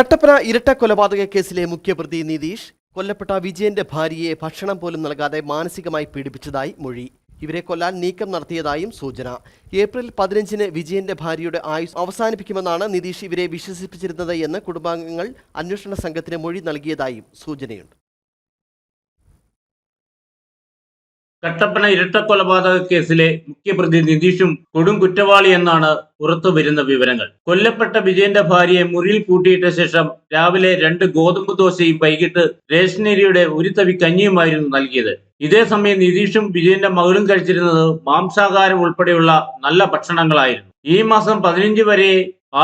കട്ടപ്പന ഇരട്ട കൊലപാതക കേസിലെ മുഖ്യപ്രതി നിതീഷ് കൊല്ലപ്പെട്ട വിജയന്റെ ഭാര്യയെ ഭക്ഷണം പോലും നൽകാതെ മാനസികമായി പീഡിപ്പിച്ചതായി മൊഴി. ഇവരെ കൊല്ലാൻ നീക്കം നടത്തിയതായും സൂചന. ഏപ്രിൽ പതിനഞ്ചിന് വിജയന്റെ ഭാര്യയുടെ ആയുസ് അവസാനിപ്പിക്കുമെന്നാണ് നിതീഷ് ഇവരെ വിശ്വസിപ്പിച്ചിരുന്നത് എന്ന് കുടുംബാംഗങ്ങൾ അന്വേഷണ സംഘത്തിന് മൊഴി നൽകിയതായും സൂചനയുണ്ട്. കട്ടപ്പന ഇരട്ടക്കൊലപാതക കേസിലെ മുഖ്യപ്രതി നിതീഷും കൊടും കുറ്റവാളി എന്നാണ് പുറത്തുവരുന്ന വിവരങ്ങൾ. കൊല്ലപ്പെട്ട വിജയന്റെ ഭാര്യയെ മുറിയിൽ കൂട്ടിയിട്ട ശേഷം രാവിലെ രണ്ട് ഗോതമ്പ് ദോശയും വൈകിട്ട് റേഷനരിയുടെ ഒരു തവി കഞ്ഞിയുമായിരുന്നു നൽകിയത്. ഇതേ സമയം നിതീഷും വിജയന്റെ മകളും കഴിച്ചിരുന്നത് മാംസാഹാരം ഉൾപ്പെടെയുള്ള നല്ല ഭക്ഷണങ്ങളായിരുന്നു. ഈ മാസം പതിനഞ്ച് വരെ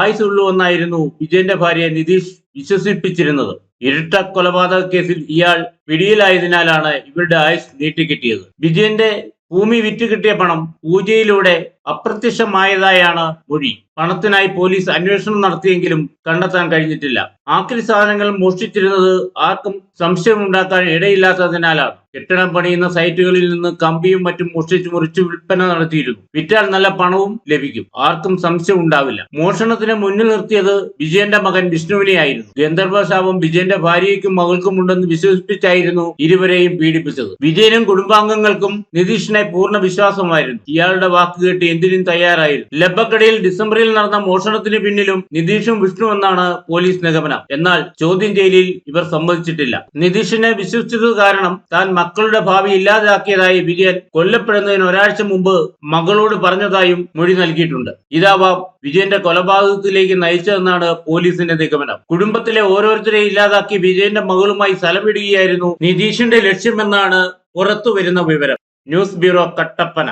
ആയുസുള്ളൂ എന്നായിരുന്നു വിജയന്റെ ഭാര്യയെ നിതീഷ് വിശ്വസിപ്പിച്ചിരുന്നത്. ഇരട്ട കൊലപാതക കേസിൽ ഇയാൾ പിടിയിലായതിനാലാണ് ഇവരുടെ ആയുസ് നീട്ടിക്കിട്ടിയത്. വിജയന്റെ ഭൂമി വിറ്റ് കിട്ടിയ പണം പൂജയിലൂടെ അപ്രത്യക്ഷമായതായാണ് മൊഴി. പണത്തിനായി പോലീസ് അന്വേഷണം നടത്തിയെങ്കിലും കണ്ടെത്താൻ കഴിഞ്ഞിട്ടില്ല. ആക്രി സാധനങ്ങൾ മോഷ്ടിച്ചിരുന്നത് ആർക്കും സംശയമുണ്ടാക്കാൻ ഇടയില്ലാത്തതിനാലാണ്. കെട്ടിടം പണിയുന്ന സൈറ്റുകളിൽ നിന്ന് കമ്പിയും മറ്റും മോഷ്ടിച്ച് മുറിച്ച് വിൽപ്പന നടത്തിയിരുന്നു. വിറ്റാൽ നല്ല പണവും ലഭിക്കും. ആർക്കും സംശയം ഉണ്ടാവില്ല മോഷണത്തിന് മുന്നിൽ നിർത്തിയത് വിജയന്റെ മകൻ വിഷ്ണുവിനെയായിരുന്നു. ഗന്ധർവശാപം വിജയന്റെ ഭാര്യയ്ക്കും മകൾക്കും ഉണ്ടെന്ന് വിശ്വസിപ്പിച്ചായിരുന്നു ഇരുവരെയും പീഡിപ്പിച്ചത്. വിജയനും കുടുംബാംഗങ്ങൾക്കും നിതീഷിനെ പൂർണ വിശ്വാസമായിരുന്നു. ഇയാളുടെ വാക്ക് കേട്ട് എന്തിനും തയ്യാറായിരുന്നു ലബക്കടയിൽ ഡിസംബറിൽ നടന്ന മോഷണത്തിന് പിന്നിലും നിതീഷും വിഷ്ണു എന്നാണ് പോലീസ് നിഗമനം. എന്നാൽ ചോദ്യം ചെയ്യലിൽ ഇവർ സമ്മതിച്ചിട്ടില്ല. നിതീഷിനെ വിശ്വസിച്ചത് കാരണം താൻ മക്കളുടെ ഭാവി ഇല്ലാതാക്കിയതായി വിജയൻ കൊല്ലപ്പെടുന്നതിന് ഒരാഴ്ച മുമ്പ് മകളോട് പറഞ്ഞതായും മൊഴി നൽകിയിട്ടുണ്ട്. ഇതാവാം വിജയന്റെ കൊലപാതകത്തിലേക്ക് നയിച്ചതെന്നാണ് പോലീസിന്റെ നിഗമനം. കുടുംബത്തിലെ ഓരോരുത്തരെ ഇല്ലാതാക്കി വിജയന്റെ മകളുമായി സ്ഥലമിടുകയായിരുന്നു നിതീഷിന്റെ ലക്ഷ്യമെന്നാണ് പുറത്തുവരുന്ന വിവരം. News bureau Kattappana.